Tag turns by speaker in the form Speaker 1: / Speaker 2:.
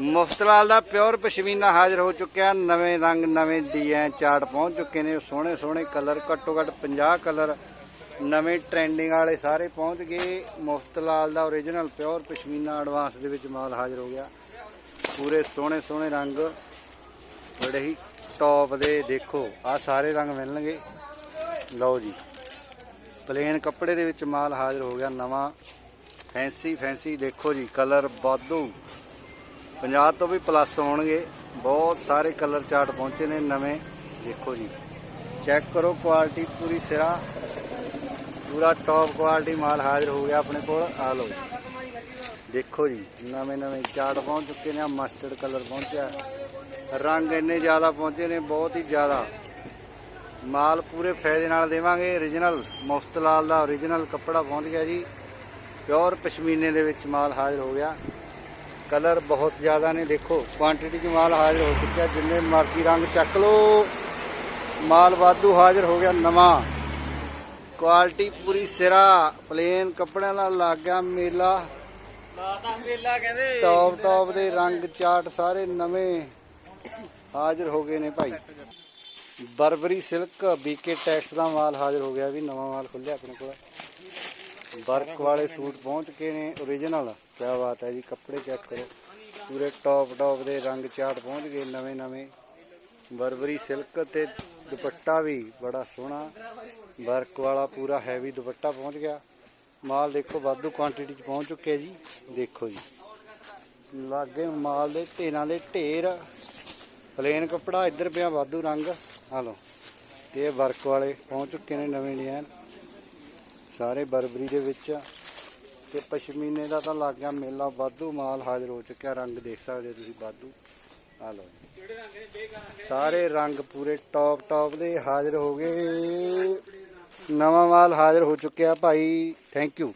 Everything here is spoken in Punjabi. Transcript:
Speaker 1: ਮੁਫਤਲਾਲ ਦਾ ਪਿਓਰ ਪਸ਼ਮੀਨਾ ਹਾਜ਼ਰ ਹੋ ਚੁੱਕਿਆ। ਨਵੇਂ ਰੰਗ, ਨਵੇਂ ਡਿਜ਼ਾਈਨ ਚਾਰਟ ਪਹੁੰਚ ਚੁੱਕੇ ਨੇ। ਸੋਹਣੇ ਸੋਹਣੇ ਕਲਰ, ਘੱਟੋ ਘੱਟ 50 ਕਲਰ ਨਵੇਂ ਟ੍ਰੈਂਡਿੰਗ ਵਾਲੇ ਸਾਰੇ ਪਹੁੰਚ ਗਏ। ਮੁਫਤਲਾਲ ਦਾ origignal ਪਿਓਰ ਪਸ਼ਮੀਨਾ ਐਡਵਾਂਸ ਦੇ ਵਿੱਚ ਮਾਲ ਹਾਜ਼ਰ ਹੋ ਗਿਆ। ਪੂਰੇ ਸੋਹਣੇ ਸੋਹਣੇ ਰੰਗ। ਬੜੇ ਹੀ ਟੌਪ ਦੇ ਦੇਖੋ ਆ ਸਾਰੇ ਰੰਗ ਮਿਲਣਗੇ। ਲਓ ਜੀ ਪਲੇਨ ਕੱਪੜੇ ਦੇ ਵਿੱਚ ਮਾਲ ਹਾਜ਼ਰ ਹੋ ਗਿਆ ਨਵਾਂ। ਫੈਂਸੀ ਫੈਂਸੀ ਦੇਖੋ ਜੀ, ਕਲਰ ਵਾਧੂ। 50 ਤੋਂ ਵੀ ਪਲੱਸ ਹੋਣਗੇ। ਬਹੁਤ ਸਾਰੇ ਕਲਰ ਚਾਰਟ ਪਹੁੰਚੇ ਨੇ ਨਵੇਂ। ਦੇਖੋ ਜੀ। ਚੈੱਕ ਕਰੋ ਕੁਆਲਿਟੀ ਪੂਰੀ ਸਿਰਾ। ਪੂਰਾ ਟੌਪ ਕੁਆਲਿਟੀ ਮਾਲ ਹਾਜ਼ਰ ਹੋ ਗਿਆ ਆਪਣੇ ਕੋਲ। ਆ ਲਓ ਦੇਖੋ ਜੀ, ਨਵੇਂ ਨਵੇਂ ਚਾਰਟ ਪਹੁੰਚ ਚੁੱਕੇ ਨੇ। ਆ ਮਸਟਰਡ ਕਲਰ ਪਹੁੰਚਿਆ। ਰੰਗ ਇੰਨੇ ਜ਼ਿਆਦਾ ਪਹੁੰਚੇ ਨੇ, ਬਹੁਤ ਹੀ ਜ਼ਿਆਦਾ। ਮਾਲ ਪੂਰੇ ਫਾਇਦੇ ਨਾਲ ਦੇਵਾਂਗੇ। origignal ਮੁਫਤਲਾਲ ਦਾ origignal ਕੱਪੜਾ ਪਹੁੰਚ ਗਿਆ ਜੀ। ਪਿਓਰ ਪਸ਼ਮੀਨੇ ਦੇ ਵਿੱਚ ਮਾਲ ਹਾਜ਼ਰ ਹੋ ਗਿਆ। ਕਲਰ ਬਹੁਤ ਜ਼ਿਆਦਾ ਨੇ ਦੇਖੋ ਕੁਆਂਟੀਟੀ 'ਚ ਮਾਲ ਹਾਜ਼ਰ ਹੋ ਚੁੱਕਿਆ ਜਿੰਨੇ ਮਰਜ਼ੀ ਰੰਗ ਚੱਕ ਲਓ। ਮਾਲ ਵਾਧੂ ਹਾਜ਼ਰ ਹੋ ਗਿਆ ਨਵਾਂ। ਕੁਆਲਿਟੀ ਪੂਰੀ ਸਿਰਾ ਪਲੇਨ ਕੱਪੜਿਆਂ ਨਾਲ ਲੱਗ ਗਿਆ ਮੇਲਾ।
Speaker 2: ਲਾਤਾ ਮੇਲਾ ਕਹਿੰਦੇ।
Speaker 1: ਟੌਪ ਟੌਪ ਦੇ ਰੰਗ ਚਾਰਟ ਸਾਰੇ ਨਵੇਂ ਹਾਜ਼ਰ ਹੋ ਗਏ ਨੇ ਭਾਈ। ਬਰਬਰੀ ਸਿਲਕ ਬੀਕੇ ਟੈਕਸ ਦਾ ਮਾਲ ਹਾਜ਼ਰ ਹੋ ਗਿਆ ਵੀ ਨਵਾਂ ਮਾਲ ਖੁੱਲਿਆ ਆਪਣੇ ਕੋਲ। ਵਰਕ ਵਾਲੇ ਸੂਟ ਪਹੁੰਚ ਚੁੱਕੇ ਨੇ origignal ਕਿਆ ਬਾਤ ਹੈ ਜੀ, ਕੱਪੜੇ ਚੈੱਕ ਕਰੋ। ਪੂਰੇ ਟੌਪ ਟੌਪ ਦੇ ਰੰਗ ਚਾਟ ਪਹੁੰਚ ਗਏ, ਨਵੇਂ ਨਵੇਂ। ਬਰਬਰੀ ਸਿਲਕ ਤੇ ਦੁਪੱਟਾ ਵੀ ਬੜਾ ਸੋਹਣਾ। ਵਰਕ ਵਾਲਾ ਪੂਰਾ ਹੈਵੀ ਦੁਪੱਟਾ ਪਹੁੰਚ ਗਿਆ। ਮਾਲ ਦੇਖੋ, ਵਾਧੂ ਕੁਆਂਟੀਟੀ ਚ ਪਹੁੰਚ ਚੁੱਕਿਆ ਜੀ। ਦੇਖੋ ਜੀ। ਲਾਗੇ ਮਾਲ ਦੇ ਢੇਰਾਂ ਦੇ ਢੇਰ। ਪਲੇਨ ਕੱਪੜਾ, ਇੱਧਰ ਪਿਆ ਵਾਧੂ ਰੰਗ। ਆ ਲਓ, ਇਹ ਵਰਕ ਵਾਲੇ ਪਹੁੰਚ ਚੁੱਕੇ ਨੇ ਨਵੇਂ ਡਿਜ਼ਾਈਨ ਸਾਰੇ ਬਰਬਰੀ ਦੇ ਵਿੱਚ ਤੇ ਪਸ਼ਮੀਨੇ ਦਾ ਤਾਂ ਲੱਗ ਗਿਆ ਮੇਲਾ, ਵਾਧੂ ਮਾਲ ਹਾਜ਼ਰ ਹੋ ਚੁੱਕਿਆ। ਰੰਗ ਦੇਖ ਸਕਦੇ ਹੋ ਤੁਸੀਂ, ਵਾਧੂ। ਆ ਲਓ ਸਾਰੇ ਰੰਗ ਪੂਰੇ ਟੌਪ ਟੌਪ ਦੇ ਹਾਜ਼ਰ ਹੋ ਗਏ। ਨਵਾਂ ਮਾਲ ਹਾਜ਼ਰ ਹੋ ਚੁੱਕਿਆ ਭਾਈ। Thank you